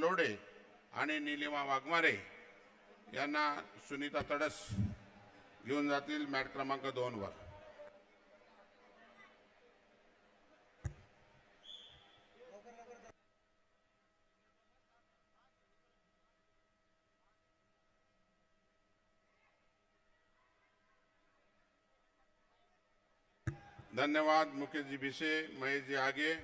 लोढे आणि निलिमा वाघमारे यांना सुनीता तडस घेऊन जातील मॅट क्रमांक दोन वर. धन्यवाद मुकेशजी भिसे महेश जी आगे.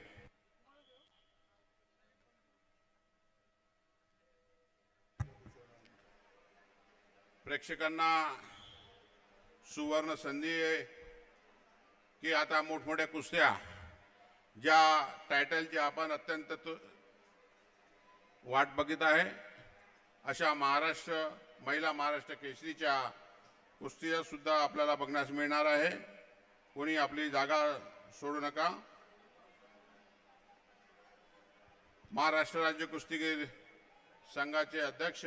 प्रेक्षकांना सुवर्ण संधी आहे की आता मोठमोठ्या कुस्त्या ज्या टायटलची आपण अत्यंत वाट बघित आहे. अशा महाराष्ट्र महिला महाराष्ट्र केसरीच्या कुस्त्या सुद्धा आपल्याला बघण्यास मिळणार आहे. कोणी आपली जागा सोडू नका. महाराष्ट्र राज्य कुस्तीगीर संघाचे अध्यक्ष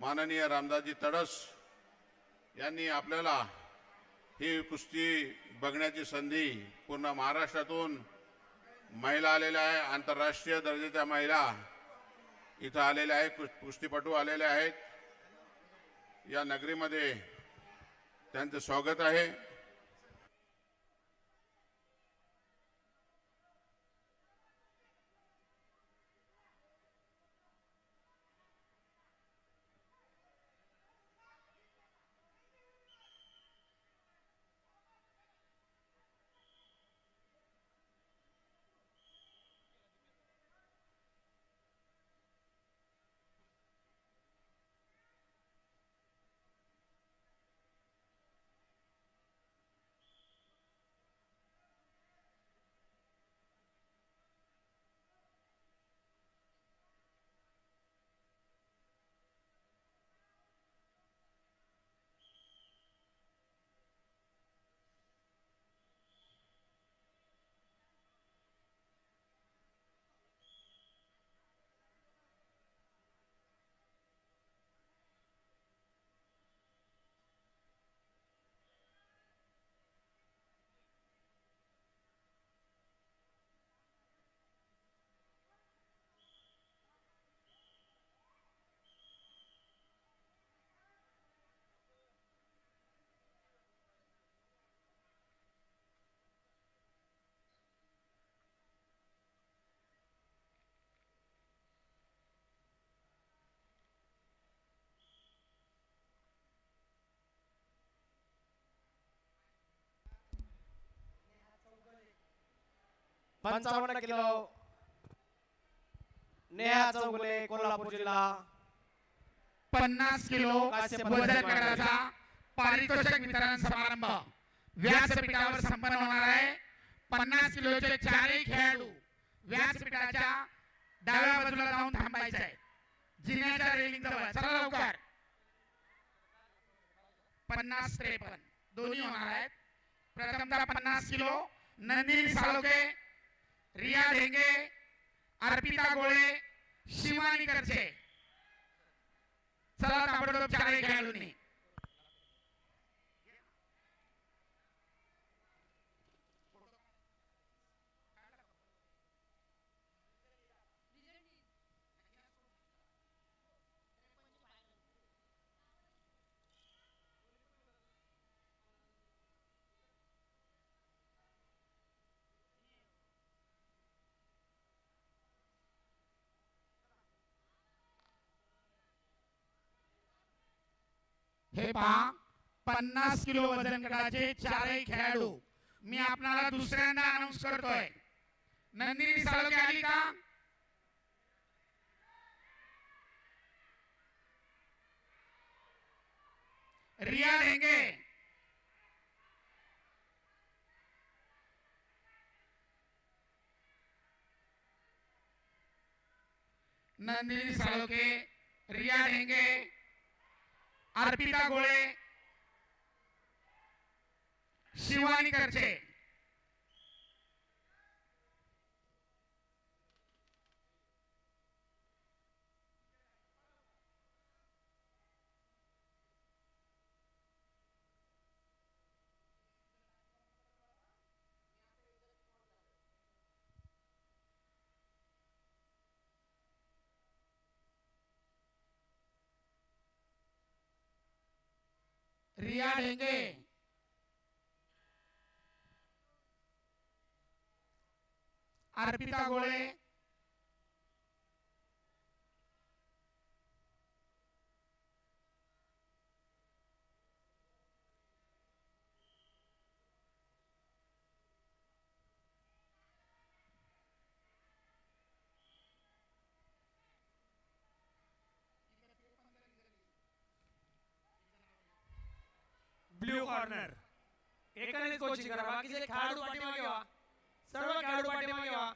माननीय रामदासजी तडस यांनी आपल्याला ही कुस्ती बघण्याची संधी पूर्ण महाराष्ट्रातून महिला आलेल्या आहे आंतरराष्ट्रीय दर्जाच्या महिला इथं आलेल्या आहेत कुस- कुस्तीपटू आलेल्या आहेत. या नगरीमध्ये त्यांचं स्वागत आहे. पंचावन्न किलो नेहा चौगुले कोल्हापूर जिल्हा. पन्नास किलो वजन गटाचा पारितोषिक वितरण समारंभ. व्यासपीठावर संपन्न होणार आहे. पन्नास किलोचे चारही खेळाडू व्यासपीठाच्या डाव्या बाजूला जाऊन थांबायचे आहे जिन्याच्या रेलिंग जवळ. चला लवकर. पन्नास त्रेपन्न. दोन्ही होणार आहेत. प्रथमदा पन्नास किलो. नंदिनी सालोके रिया ढेंगे अर्पिता गोळे शिवानी करचे. चला ताबडतोब चारही खेळाडूंनी. हे पहा पन्नास किलो वजन गटाचे चारही खेळाडू. मी आपणाला दुसऱ्यांदा अनाऊन्स करतोय. नंदिनी साळोके आली का? रिया ढेंगे. नंदिनी साळोके रिया ढेंगे. अर्पिता गोळे. शिवानी करचे. रिया ढेंगे अर्पिता गोळे. कॉर्नर एकानेच कोचिंग करा बाकीचे खेळाडू पाठीमागे व्हा. सर्व खेळाडू पाठीमागे व्हा.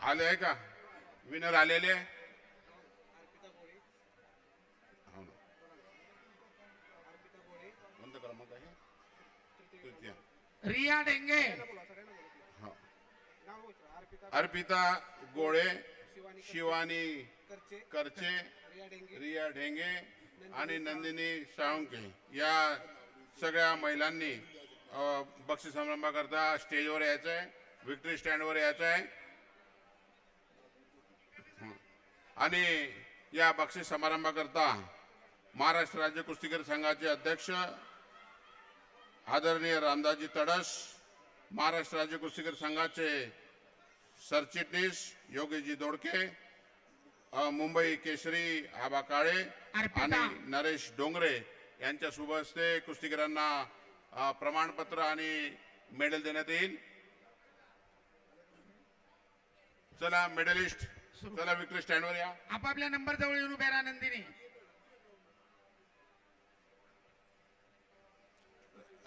आले आहे का? विनर आलेले? हो रिया ढेंगे हा. अर्पिता गोळे शिवानी करचे रिया ढेंगे आणि नंदिनी साळुंके या सगळ्या महिलांनी बक्षीस समारंभाकरता स्टेजवर यायचं आहे विक्टरी स्टँडवर यायचं आहे हं. आणि या बक्षीस समारंभाकरता महाराष्ट्र राज्य कुस्तीगीर संघाचे अध्यक्ष आदरणीय रामदासजी तडस महाराष्ट्र राज्य कुस्तीगीर संघाचे सरचिटणीस योगीजी दोडके मुंबई केसरी आबा काळे. आणि नरेश डोंगरे यांच्या शुभ हस्ते कुस्तीगीरांना प्रमाणपत्र आणि मेडल देण्यात येईल. चला मेडलिस्ट. चला विक्री स्टँडवर या. आपापल्या नंबर जवळ येऊन उभ्या राहा नंदिनी.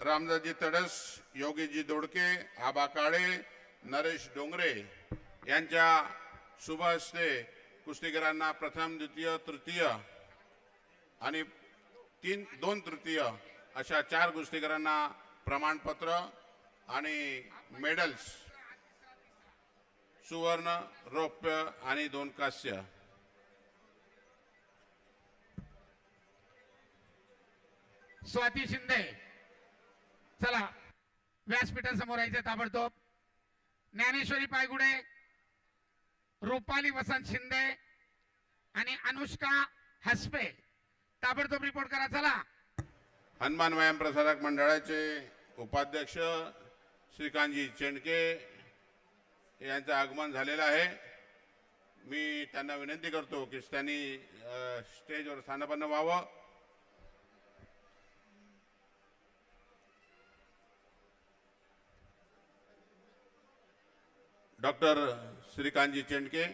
रामदासजी तडस योगीजी दोडके आबा काळे नरेश डोंगरे यांच्या शुभ हस्ते कुस्तीगीरांना प्रथम द्वितीय तृतीय आणि तीन दोन तृतीय अशा चार कुस्तीगीरांना प्रमाणपत्र आणि मेडल्स सुवर्ण रौप्य आणि दोन कांस्य. स्वाती शिंदे चला व्यासपीठासमोर यायचं ताबडतोब. ज्ञानेश्वरी पायगुडे रुपाली वसंत शिंदे आणि अनुष्का हसपे. ताबडतोब रिपोर्ट करा चला. हनुमान व्यायाम प्रसारक मंडळाचे उपाध्यक्ष श्रीकांतजी चेंडके यांचं आगमन झालेलं आहे. मी त्यांना विनंती करतो की त्यांनी स्टेजवर स्थानपन्न व्हावं. डॉक्टर श्रीकांतजी चेंडके